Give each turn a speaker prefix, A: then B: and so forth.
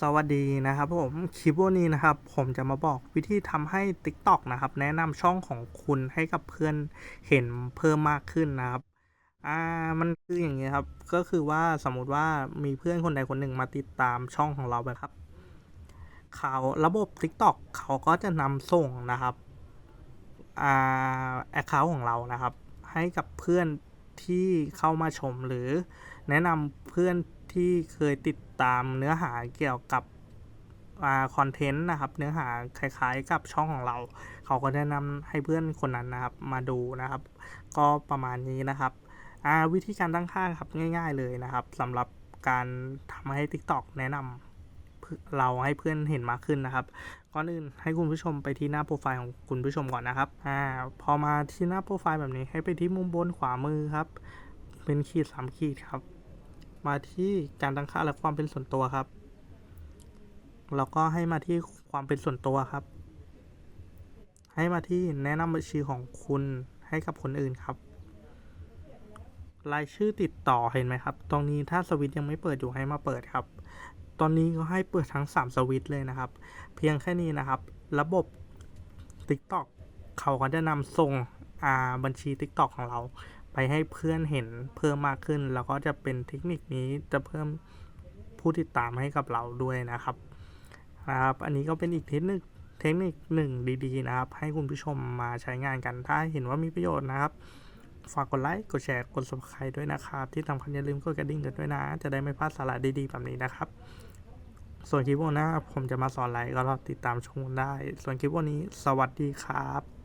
A: สวัสดีนะครับผมคลิปวันนี้นะครับ ผมจะมาบอกวิธีทำให้ TikTok นะครับ แนะนำช่องของคุณให้กับเพื่อนเห็นเพิ่มมากขึ้นนะครับอ่ามันคืออย่างนี้ครับ ก็คือว่าสมมุติว่ามีเพื่อนคนใดคนหนึ่งมาติดตามช่องของเราแบบครับเขาระบบ TikTok เขาก็จะนำส่งนะครับอ่าแอคเคาท์ของเรานะครับ ให้กับเพื่อนที่เข้ามาชมหรือ แนะนำเพื่อนที่เคยติดตามเนื้อหาเกี่ยวกับคอนเทนต์นะครับ เนื้อหาคล้ายๆกับช่องของเรา เขาก็แนะนำให้เพื่อนคนนั้นนะครับ มาดูนะครับ ก็ประมาณนี้นะครับอ่าวิธีการตั้งค่าครับง่าย ๆเลยนะครับสำหรับการทำให้ TikTok แนะนำเราให้เพื่อนเห็นมากขึ้นนะครับก่อนอื่นให้คุณผู้ชมไปที่หน้าโปรไฟล์ของคุณผู้ชมก่อนนะครับอ่าพอมาที่หน้าโปรไฟล์แบบนี้ให้ไปที่มุมบนขวามือครับ เป็นขีดสามขีดครับ มาที่การตั้งค่าและความเป็นส่วนตัวครับ แล้วก็ให้มาที่ความเป็นส่วนตัวครับ ให้มาที่แนะนำบัญชีของคุณให้กับคนอื่นครับ รายชื่อติดต่อเห็นไหมครับ ตรงนี้ถ้าสวิตช์ยังไม่เปิดอยู่ให้มาเปิดครับ ตอนนี้ก็ให้เปิดทั้ง 3 สวิตช์เลยนะครับ เพียงแค่นี้นะครับ ระบบ TikTok เขาก็จะนำส่งอ่าบัญชี TikTok ของเรา ไปให้เพื่อนเห็นเพิ่มมากขึ้น แล้วก็จะเป็นเทคนิคนี้จะเพิ่มผู้ติดตามให้กับเราด้วยนะครับนะครับ อันนี้ก็เป็นอีกเทคนิคเทคนิคหนึ่งดีๆนะครับ ให้คุณผู้ชมมาใช้งานกัน ถ้าเห็นว่ามีประโยชน์นะครับ ฝากกดไลค์ กดแชร์ กด subscribe ด้วยนะครับ ที่สำคัญอย่าลืมกดกระดิ่งกันด้วยนะ จะได้ไม่พลาดสาระดีๆแบบนี้นะครับ ส่วนคลิปวันหน้าผมจะมาสอนอะไรก็รอติดตามชมได้ ส่วนคลิปวันนี้ สวัสดีครับ